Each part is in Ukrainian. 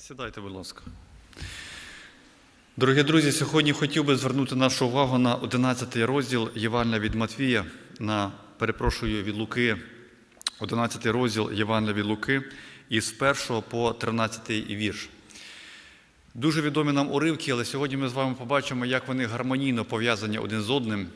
Сідайте, будь ласка. Дорогі друзі, сьогодні хотів би звернути нашу увагу на 11 розділ Євангелія від Матвія, на, перепрошую, від Луки, 11 розділ Євангелія від Луки, із 1 по 13 вірш. Дуже відомі нам уривки, але сьогодні ми з вами побачимо, як вони гармонійно пов'язані один з одним.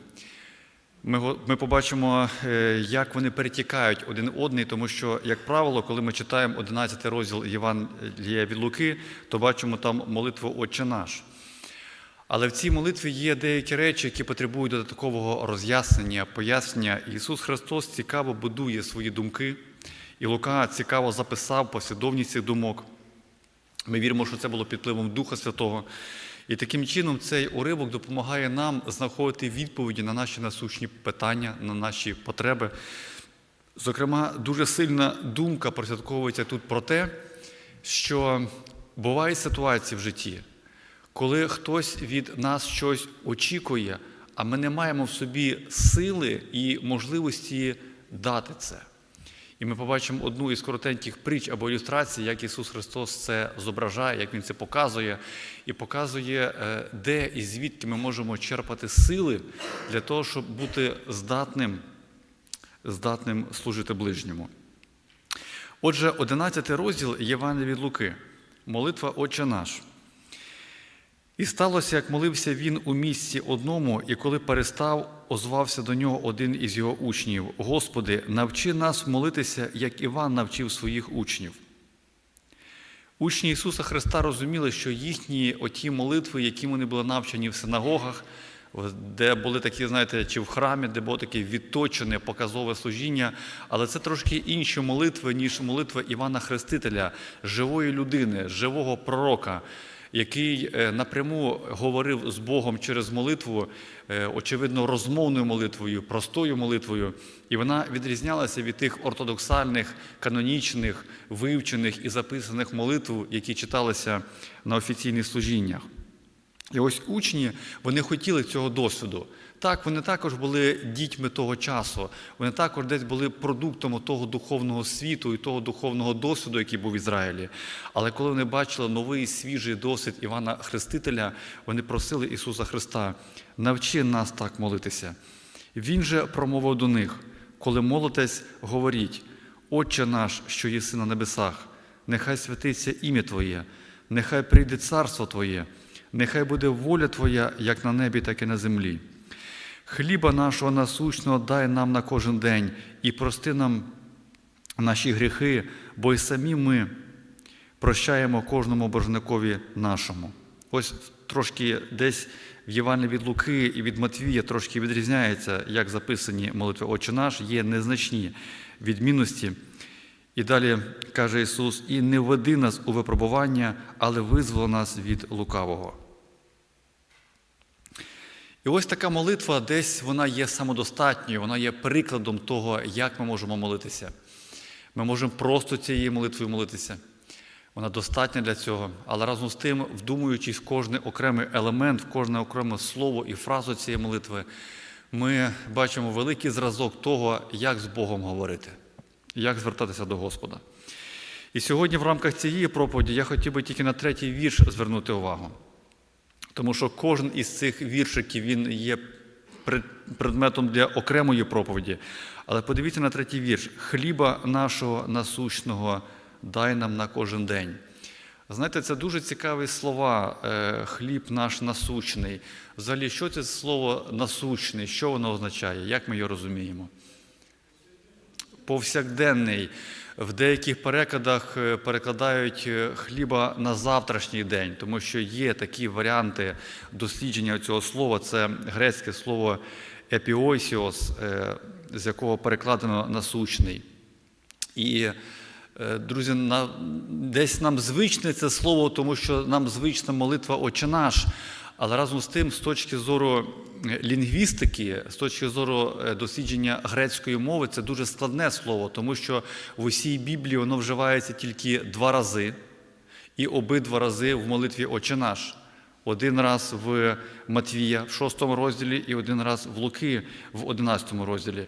Ми, ми побачимо, е, як вони перетікають один одний, тому що, як правило, коли ми читаємо 11 розділ Євангелія від Луки, то бачимо там молитву Отче наш. Але в цій молитві є деякі речі, які потребують додаткового роз'яснення, пояснення. Ісус Христос цікаво будує свої думки, і Лука цікаво записав послідовність цих думок. Ми віримо, що це було під впливом Духа Святого. І таким чином цей уривок допомагає нам знаходити відповіді на наші насущні питання, на наші потреби. Зокрема, дуже сильна думка прослідковується тут про те, що бувають ситуації в житті, коли хтось від нас щось очікує, а ми не маємо в собі сили і можливості дати це. І ми побачимо одну із коротеньких притч або ілюстрацій, як Ісус Христос це зображає, як Він це показує, і показує, е, де і звідки ми можемо черпати сили для того, щоб бути здатним, здатним служити ближньому. Отже, 11 розділ Євангелія від Луки, молитва Отче наш. І сталося, як молився він у місці одному, і коли перестав, озвався до нього один із його учнів: Господи, навчи нас молитися, як Іван навчив своїх учнів. Учні Ісуса Христа розуміли, що їхні оті молитви, які вони були навчені в синагогах, де були такі, знаєте, чи в храмі, де було таке відточене показове служіння, але це трошки інші молитви, ніж молитва Івана Хрестителя, живої людини, живого пророка, який е, напряму говорив з Богом через молитву, е, очевидно, розмовною молитвою, простою молитвою, і вона відрізнялася від тих ортодоксальних, канонічних, вивчених і записаних молитв, які читалися на офіційних служіннях. І ось учні вони хотіли цього досвіду. Так, вони також були дітьми того часу, вони також десь були продуктом того духовного світу і того духовного досвіду, який був в Ізраїлі. Але коли вони бачили новий свіжий досвід Івана Хрестителя, вони просили Ісуса Христа, навчи нас так молитися. Він же промовив до них, коли молитесь, говоріть, Отче наш, що єси на небесах, нехай святиться ім'я Твоє, нехай прийде царство Твоє. Нехай буде воля Твоя, як на небі, так і на землі. Хліба нашого насущного дай нам на кожен день і прости нам наші гріхи, бо й самі ми прощаємо кожному боржникові нашому. Ось трошки десь в Євангелії від Луки і від Матвія трошки відрізняється, як записані молитви Отче наш, є незначні відмінності. І далі каже Ісус: і не веди нас у випробування, але визволи нас від лукавого. І ось така молитва десь вона є самодостатньою, вона є прикладом того, як ми можемо молитися. Ми можемо просто цією молитвою молитися. Вона достатня для цього, але разом з тим, вдумуючись кожний окремий елемент, в кожне окреме слово і фразу цієї молитви, ми бачимо великий зразок того, як з Богом говорити, як звертатися до Господа. І сьогодні, в рамках цієї проповіді, я хотів би тільки на третій вірш звернути увагу. Тому що кожен із цих віршиків він є предметом для окремої проповіді. Але подивіться на третій вірш: хліба нашого насущного дай нам на кожен день. Знаєте, це дуже цікаві слова. е, Хліб наш насущний. Взагалі, що це слово насущний? Що воно означає? Як ми його розуміємо? повсякденний. В деяких перекладах е, перекладають е, хліба на завтрашній день, тому що є такі варіанти дослідження цього слова. Це грецьке слово епіосіос, е, з якого перекладено насущний. І, друзі, десь нам звичне це слово, тому що нам звична молитва Отче наш. Але разом з тим, з точки зору е, лінгвістики, з точки зору е, дослідження грецької мови, це дуже складне слово, тому що в усій Біблії воно вживається тільки два рази, і обидва рази в молитві Отче наш. Один раз в Матвія в 6 розділі і один раз в Луки в 11 розділі.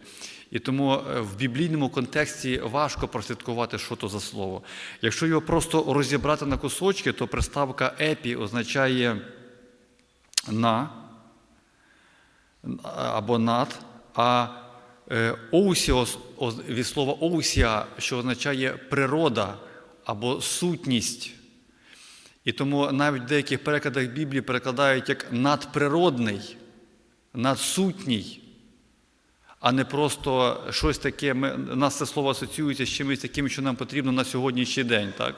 І тому е, в біблійному контексті важко прослідкувати, що то за слово. Якщо його просто розібрати на кусочки, то приставка епі означає на або над, а е, оусіос від слова оусія, що означає природа або сутність. І тому навіть в деяких перекладах Біблії перекладають як надприродний, надсутній, а не просто щось таке. Ми, нас це слово асоціюється з чимось таким, що нам потрібно на сьогоднішній день. Так?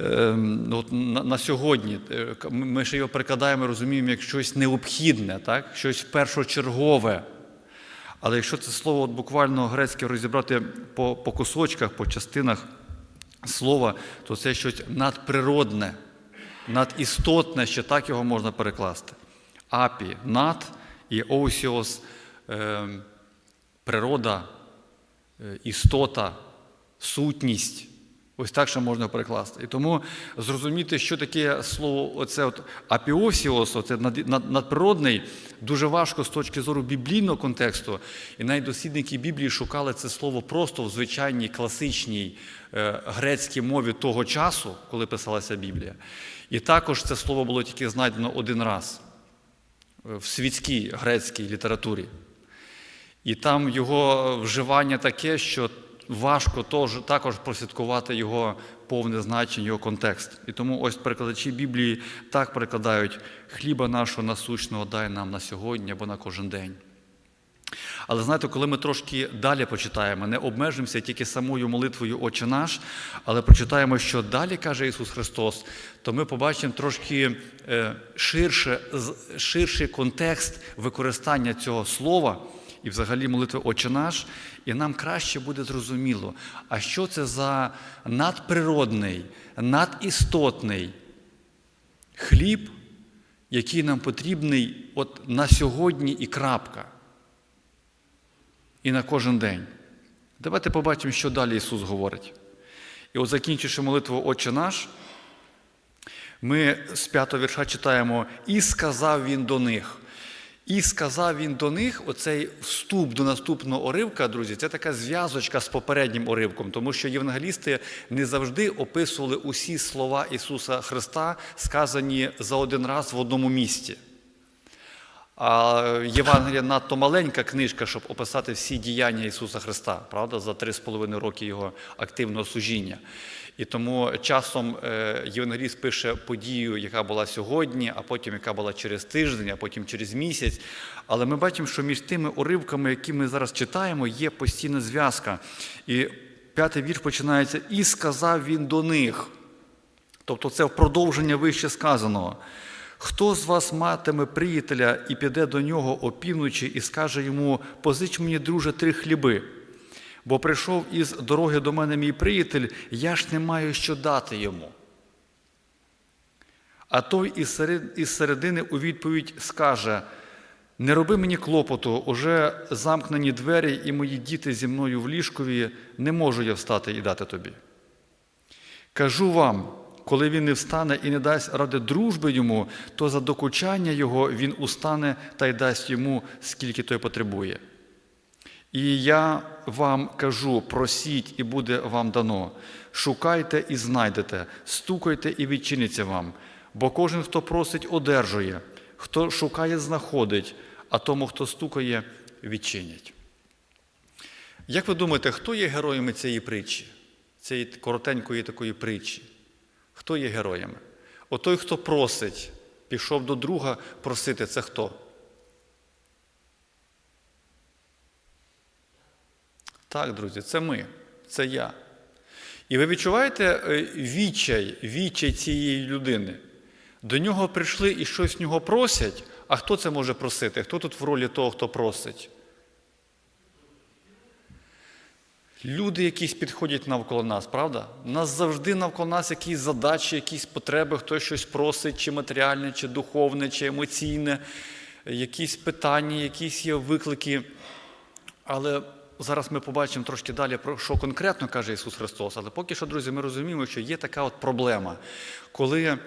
Ем, от на, сьогодні Е, ми ще його перекладаємо, розуміємо, як щось необхідне, так? щось першочергове. Але якщо це слово от буквально грецьке розібрати по, по кусочках, по частинах слова, то це щось надприродне, надістотне, ще так його можна перекласти. Апі над і оусіос е, природа, е, істота, сутність. Ось так ще можна перекласти. І тому зрозуміти, що таке слово оце от апіосіос, над- надприродний, дуже важко з точки зору біблійного контексту. І навіть дослідники Біблії шукали це слово просто в звичайній класичній е, грецькій мові того часу, коли писалася Біблія. І також це слово було тільки знайдено один раз в світській грецькій літературі. І там його вживання таке, що важко тож- також прослідкувати його повне значення, його контекст. І тому ось перекладачі Біблії так перекладають хліба нашого насущного дай нам на сьогодні або на кожен день. Але знаєте, коли ми трошки далі почитаємо, не обмежимося тільки самою молитвою Отче наш, але прочитаємо, що далі каже Ісус Христос, то ми побачимо трошки е, ширше, ширший контекст використання цього слова і взагалі молитви Отче наш, і нам краще буде зрозуміло, а що це за надприродний, надістотний хліб, який нам потрібний от на сьогодні і крапка і на кожен день. Давайте побачимо, що далі Ісус говорить. І от закінчивши молитву Отче наш, ми з п'ятого вірша читаємо І сказав він до них. І сказав він до них, оцей вступ до наступного оривка, друзі, це така зв'язочка з попереднім оривком, тому що євангелісти не завжди описували усі слова Ісуса Христа, сказані за один раз в одному місці. А Євангелія надто маленька книжка, щоб описати всі діяння Ісуса Христа, правда, за три з половиною роки Його активного служіння. І тому часом е, Євангеліст пише подію, яка була сьогодні, а потім яка була через тиждень, а потім через місяць. Але ми бачимо, що між тими уривками, які ми зараз читаємо, є постійна зв'язка. І п'ятий вірш починається І сказав він до них. Тобто це продовження вище сказаного. Хто з вас матиме приятеля і піде до нього опівночі і скаже йому, позич мені, друже, три хліби, бо прийшов із дороги до мене мій приятель, я ж не маю що дати йому. А той із середини у відповідь скаже: Не роби мені клопоту, уже замкнені двері, і мої діти зі мною в ліжкові, не можу я встати і дати тобі. Кажу вам, коли він не встане і не дасть ради дружби йому, то за докучання його він устане та й дасть йому, скільки той потребує. І я вам кажу: просіть, і буде вам дано. Шукайте і знайдете, стукайте і відчиниться вам. Бо кожен, хто просить, одержує, хто шукає, знаходить, а тому, хто стукає, відчинять. Як ви думаєте, хто є героями цієї притчі, цієї коротенької такої притчі? Хто є героями? О той, хто просить, пішов до друга просити, це хто? Так, друзі, це ми, це я. І ви відчуваєте е, відчай, відчай цієї людини. До нього прийшли і щось в нього просять. А хто це може просити? Хто тут в ролі того, хто просить? Люди якісь підходять навколо нас, правда? У нас завжди навколо нас якісь задачі, якісь потреби, хтось щось просить, чи матеріальне, чи духовне, чи емоційне, якісь питання, якісь є виклики. Але зараз ми побачимо трошки далі, про що конкретно каже Ісус Христос. Але поки що, друзі, ми розуміємо, що є така от проблема, коли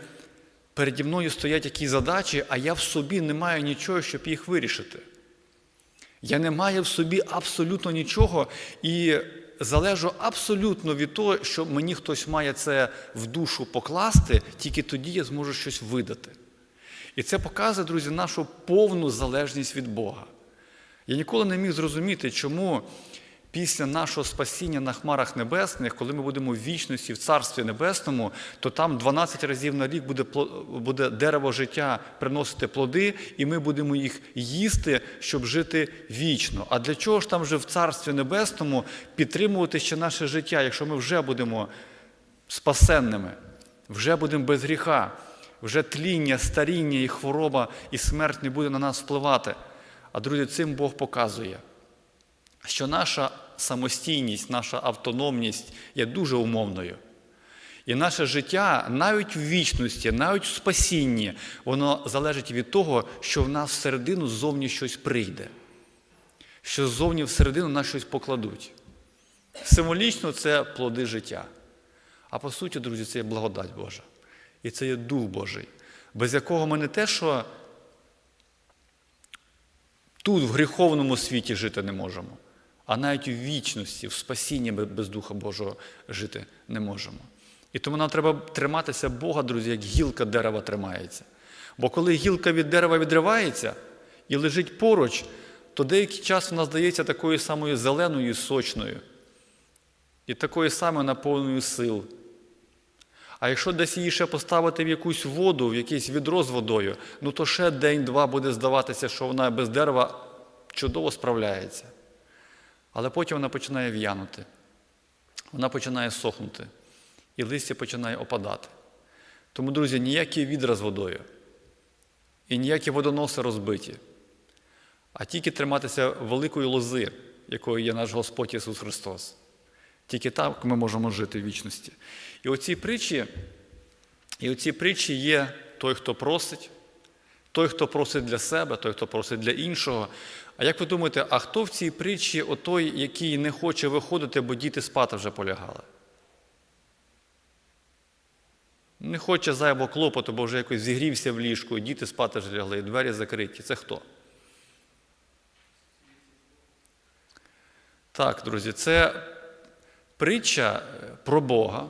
переді мною стоять якісь задачі, а я в собі не маю нічого, щоб їх вирішити. Я не маю в собі абсолютно нічого і залежу абсолютно від того, що мені хтось має це в душу покласти, тільки тоді я зможу щось видати. І це показує, друзі, нашу повну залежність від Бога. Я ніколи не міг зрозуміти, чому після нашого спасіння на хмарах небесних, коли ми будемо в вічності, в Царстві Небесному, то там 12 разів на рік буде, буде дерево життя приносити плоди, і ми будемо їх їсти, щоб жити вічно. А для чого ж там вже в Царстві Небесному підтримувати ще наше життя, якщо ми вже будемо спасенними, вже будемо без гріха, вже тління, старіння і хвороба, і смерть не буде на нас впливати. А друзі, цим Бог показує, що наша самостійність, наша автономність є дуже умовною. І наше життя навіть в вічності, навіть в спасінні, воно залежить від того, що в нас всередину ззовні щось прийде, що ззовні всередину нас щось покладуть. Символічно це плоди життя. А по суті, друзі, це є благодать Божа. І це є Дух Божий, без якого ми не те, що тут, в гріховному світі, жити не можемо, а навіть у вічності, в спасінні без Духа Божого жити не можемо. І тому нам треба триматися Бога, друзі, як гілка дерева тримається. Бо коли гілка від дерева відривається і лежить поруч, то деякий час вона здається такою самою зеленою і сочною, і такою самою наповненою сил. А якщо десь її ще поставити в якусь воду, в якийсь відро з водою, ну то ще день-два буде здаватися, що вона без дерева чудово справляється. Але потім вона починає в'янути, вона починає сохнути, і листя починає опадати. Тому, друзі, ніякі відра з водою і ніякі водоноси розбиті, а тільки триматися великої лози, якою є наш Господь Ісус Христос. Тільки так ми можемо жити в вічності. І оці притчі, і оці притчі є той, хто просить, той, хто просить для себе, той, хто просить для іншого. А як ви думаєте, а хто в цій притчі отой, який не хоче виходити, бо діти спати вже полягали? Не хоче зайвого клопоту, бо вже якось зігрівся в ліжку, і діти спати вже лягли, двері закриті. Це хто? Так, друзі, це притча про Бога,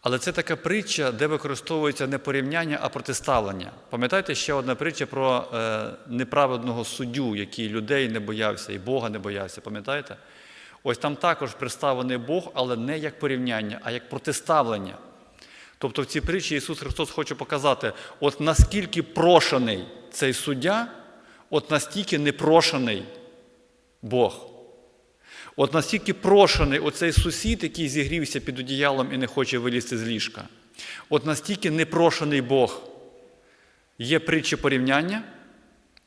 але це така притча, де використовується не порівняння, а протиставлення. Пам'ятаєте ще одна притча про е, неправедного суддю, який людей не боявся і Бога не боявся. Пам'ятаєте? Ось там також представлений Бог, але не як порівняння, а як протиставлення. Тобто в цій притчі Ісус Христос хоче показати, от наскільки прошений цей суддя, от настільки непрошений Бог. От настільки прошений оцей сусід, який зігрівся під одіялом і не хоче вилізти з ліжка. От настільки непрошений Бог. Є притча порівняння.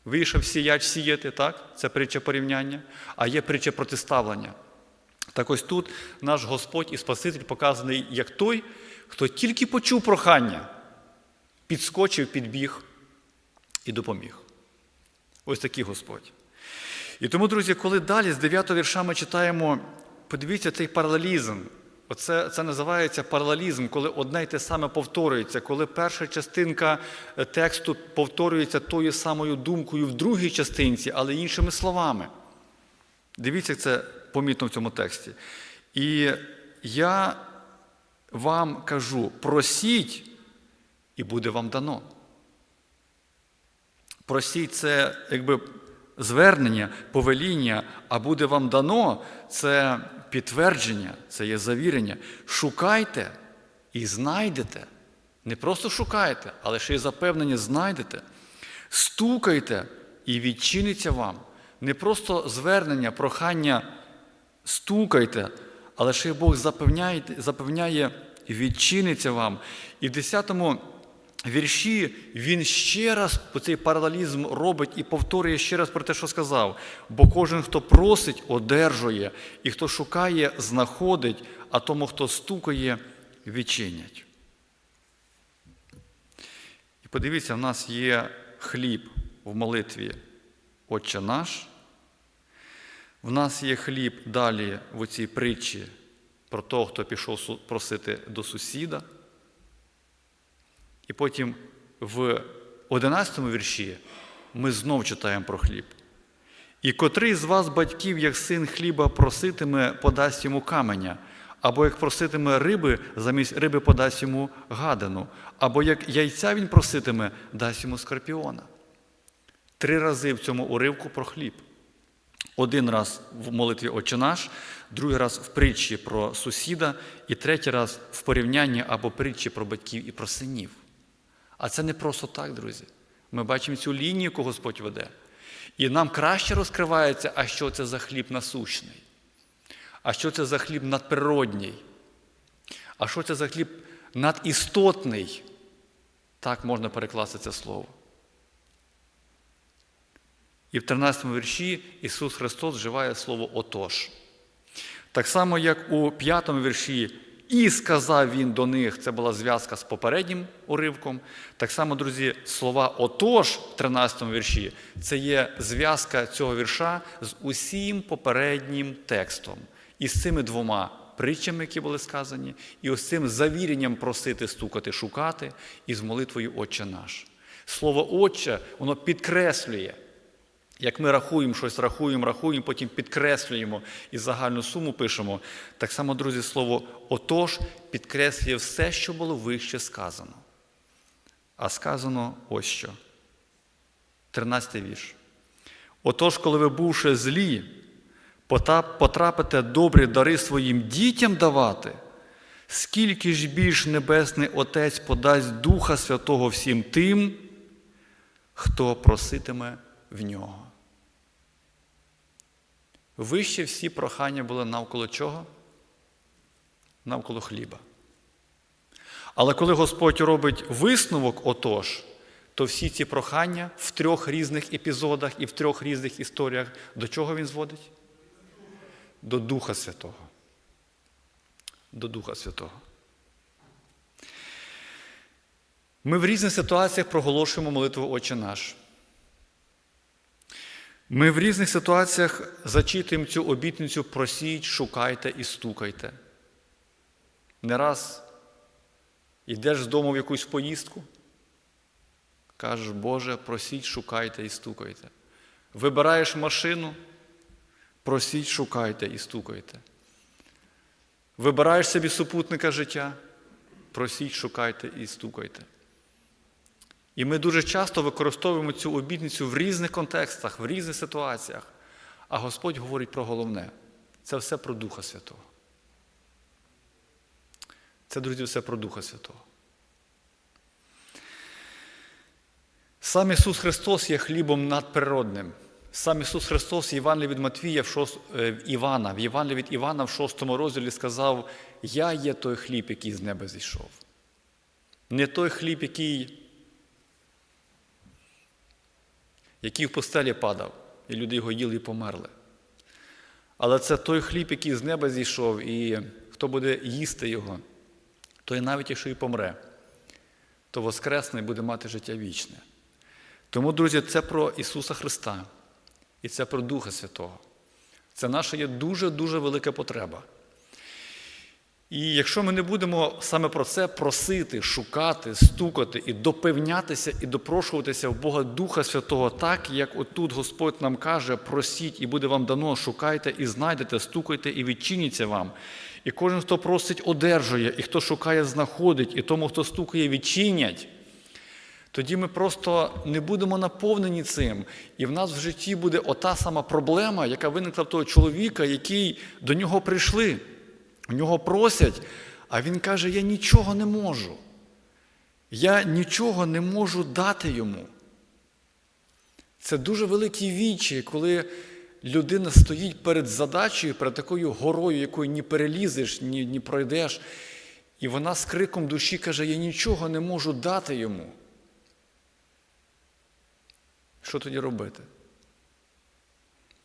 Вийшов сіяч сіяти, так? Це притча порівняння, а є притча протиставлення. Так ось тут наш Господь і Спаситель показаний як той, хто тільки почув прохання, підскочив, підбіг і допоміг. Ось такий Господь. І тому, друзі, коли далі з 9 вірша ми читаємо, подивіться цей паралелізм. Оце це називається паралелізм, коли одне й те саме повторюється, коли перша частинка тексту повторюється тою самою думкою в другій частинці, але іншими словами. Дивіться, це помітно в цьому тексті. І я вам кажу: просіть, і буде вам дано. Просіть це, якби звернення, повеління, а буде вам дано, це підтвердження, це є завірення. Шукайте і знайдете. Не просто шукайте, але ще й запевнення знайдете. Стукайте і відчиниться вам. Не просто звернення, прохання стукайте, але ще й Бог запевняє, запевняє відчиниться вам. І в 10 вірші він ще раз цей паралелізм робить і повторює ще раз про те, що сказав. Бо кожен, хто просить, одержує, і хто шукає, знаходить, а тому, хто стукає, відчинять. І подивіться, в нас є хліб в молитві Отче наш. В нас є хліб далі в цій притчі про того, хто пішов просити до сусіда. І потім в 11 вірші ми знов читаємо про хліб. І котрий з вас, батьків, як син хліба проситиме, подасть йому каменя, або як проситиме риби, замість риби подасть йому гадину, або як яйця він проситиме, дасть йому скорпіона. Три рази в цьому уривку про хліб. Один раз в молитві Отче наш, другий раз в притчі про сусіда, і третій раз в порівнянні або притчі про батьків і про синів. А це не просто так, друзі. Ми бачимо цю лінію, яку Господь веде. І нам краще розкривається, а що це за хліб насущний, а що це за хліб надприродній, а що це за хліб надістотний. Так можна перекласти це слово. І в 13 вірші Ісус Христос вживає слово отож. Так само, як у 5 вірші, і сказав Він до них, це була зв'язка з попереднім уривком. Так само, друзі, слова отож в 13 вірші це є зв'язка цього вірша з усім попереднім текстом. І з цими двома притчами, які були сказані, і ось цим завіренням просити, стукати, шукати, і з молитвою Отче наш. Слово Отче, воно підкреслює. Як ми рахуємо щось, рахуємо, рахуємо, потім підкреслюємо і загальну суму пишемо, так само, друзі, слово отож підкреслює все, що було вище сказано. А сказано ось що. 13 вірш. Отож, коли ви, бувши злі, потрапите добрі дари своїм дітям давати, скільки ж більш Небесний Отець подасть Духа Святого всім тим, хто проситиме в нього. Вище всі прохання були навколо чого? Навколо хліба. Але коли Господь робить висновок отож, то всі ці прохання в трьох різних епізодах і в трьох різних історіях до чого він зводить? До Духа Святого. До Духа Святого. Ми в різних ситуаціях проголошуємо молитву Отче наш. Ми в різних ситуаціях зачитуємо цю обітницю просіть, шукайте і стукайте. Не раз йдеш з дому в якусь поїздку, кажеш, Боже, просіть, шукайте і стукайте. Вибираєш машину, просіть, шукайте і стукайте. Вибираєш собі супутника життя, просіть, шукайте і стукайте. І ми дуже часто використовуємо цю обітницю в різних контекстах, в різних ситуаціях. А Господь говорить про головне це все про Духа Святого. Це, друзі, все про Духа Святого. Сам Ісус Христос є хлібом надприродним. Сам Ісус Христос в від Матвія в 6, в Івана, в Євангелії від Івана в 6 розділі сказав: Я є той хліб, який з неба зійшов. Не той хліб, який який в постелі падав, і люди його їли і померли. Але це той хліб, який з неба зійшов, і хто буде їсти його, той навіть якщо і помре, то воскресне і буде мати життя вічне. Тому, друзі, це про Ісуса Христа і це про Духа Святого. Це наша є дуже-дуже велика потреба. І якщо ми не будемо саме про це просити, шукати, стукати і допевнятися, і допрошуватися в Бога Духа Святого, так як отут Господь нам каже, просіть і буде вам дано, шукайте і знайдете, стукайте і відчиніться вам. І кожен, хто просить, одержує, і хто шукає, знаходить, і тому, хто стукає, відчинять. Тоді ми просто не будемо наповнені цим, і в нас в житті буде ота сама проблема, яка виникла в того чоловіка, який до нього прийшли. У нього просять, а він каже: Я нічого не можу. Я нічого не можу дати йому. Це дуже великі вічі, коли людина стоїть перед задачею, перед такою горою, якою ні перелізеш, ні, ні пройдеш. І вона з криком душі каже: Я нічого не можу дати йому. Що тоді робити?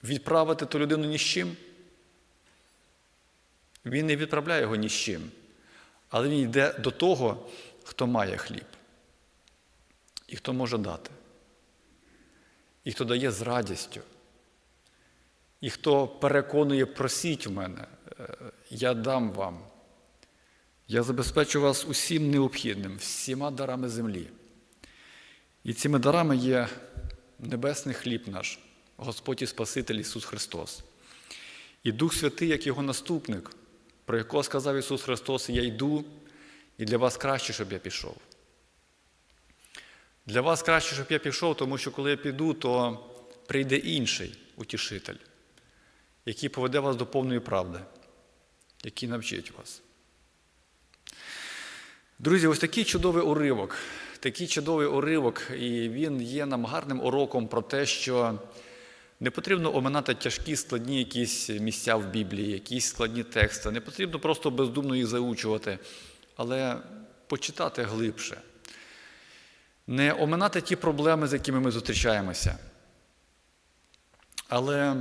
Відправити ту людину ні з чим? Він не відправляє його ні з чим, але він йде до того, хто має хліб, і хто може дати, і хто дає з радістю, і хто переконує, просіть в мене, я дам вам. Я забезпечу вас усім необхідним, всіма дарами землі. І цими дарами є небесний хліб наш, Господь і Спаситель Ісус Христос. І Дух Святий, як Його наступник, про якого сказав Ісус Христос, я йду, і для вас краще, щоб я пішов. Для вас краще, щоб я пішов, тому що коли я піду, то прийде інший утішитель, який поведе вас до повної правди, який навчить вас. Друзі, ось такий чудовий уривок, такий чудовий уривок, і він є нам гарним уроком про те, що не потрібно оминати тяжкі, складні якісь місця в Біблії, якісь складні тексти. Не потрібно просто бездумно їх заучувати, але почитати глибше. Не оминати ті проблеми, з якими ми зустрічаємося. Але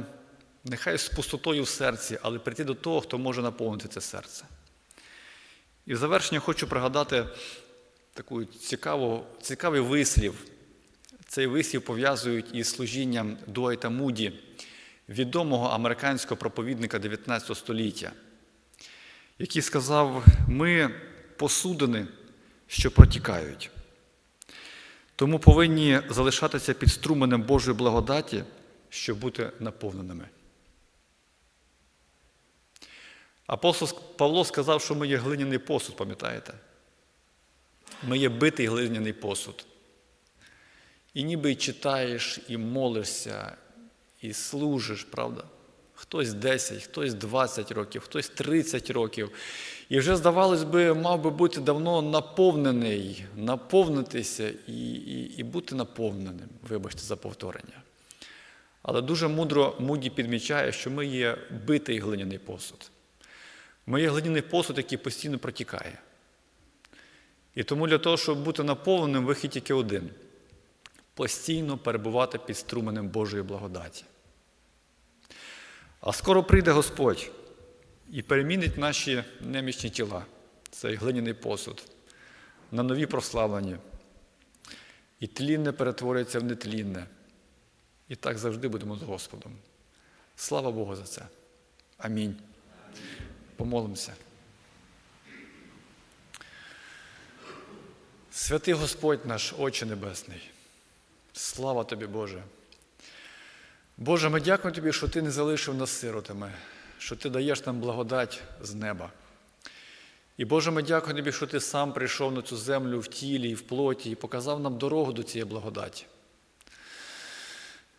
нехай з пустотою в серці, але прийти до того, хто може наповнити це серце. І в завершення хочу пригадати таку цікаву, цікавий вислів. Цей вислів пов'язують із служінням Дуайта Муді, відомого американського проповідника 19 століття, який сказав: ми посудини, що протікають. Тому повинні залишатися під струменем Божої благодаті, щоб бути наповненими. Апостол Павло сказав, що ми є глиняний посуд, пам'ятаєте? Ми є битий глиняний посуд. І ніби читаєш, і молишся, і служиш, правда? Хтось 10, хтось 20 років, хтось 30 років. І вже, здавалось би, мав би бути давно наповнений, наповнитися і, і, і бути наповненим, вибачте, за повторення. Але дуже мудро Муді підмічає, що ми є битий глиняний посуд. Ми є глиняний посуд, який постійно протікає. І тому для того, щоб бути наповненим, вихід тільки один постійно перебувати під струменем Божої благодаті. А скоро прийде Господь і перемінить наші немічні тіла, цей глиняний посуд, на нові прославлені. І тлінне перетворюється в нетлінне. І так завжди будемо з Господом. Слава Богу за це. Амінь. Помолимося. Святий Господь наш, Отче Небесний. Слава тобі, Боже. Боже, ми дякуємо Тобі, що Ти не залишив нас сиротами, що Ти даєш нам благодать з неба. І Боже, ми дякуємо Тобі, що Ти сам прийшов на цю землю в тілі і в плоті і показав нам дорогу до цієї благодаті.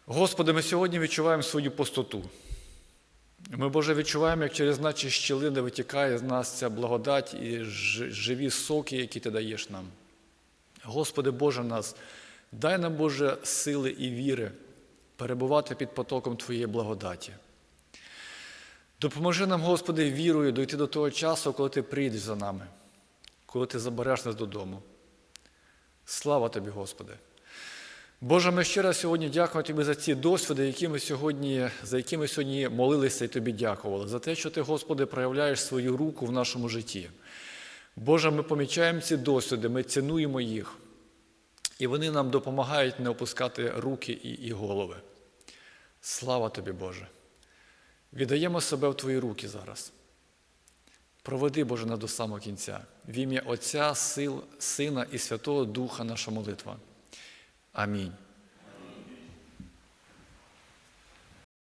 Господи, ми сьогодні відчуваємо свою пустоту. Ми, Боже, відчуваємо, як через наші щілини витікає з нас ця благодать і живі соки, які Ти даєш нам. Господи Боже нас. Дай нам, Боже, сили і віри перебувати під потоком Твоєї благодаті. Допоможи нам, Господи, вірою дойти до того часу, коли Ти прийдеш за нами, коли Ти забереш нас додому. Слава Тобі, Господи! Боже, ми ще раз сьогодні дякуємо Тобі за ці досвіди, які ми сьогодні, за які ми сьогодні молилися і Тобі дякували, за те, що Ти, Господи, проявляєш свою руку в нашому житті. Боже, ми помічаємо ці досвіди, ми цінуємо їх. І вони нам допомагають не опускати руки і, і голови. Слава тобі, Боже! Віддаємо себе в Твої руки зараз. Проведи, Боже, нас до самого кінця. В ім'я Отця, Сил, Сина і Святого Духа наша молитва. Амінь.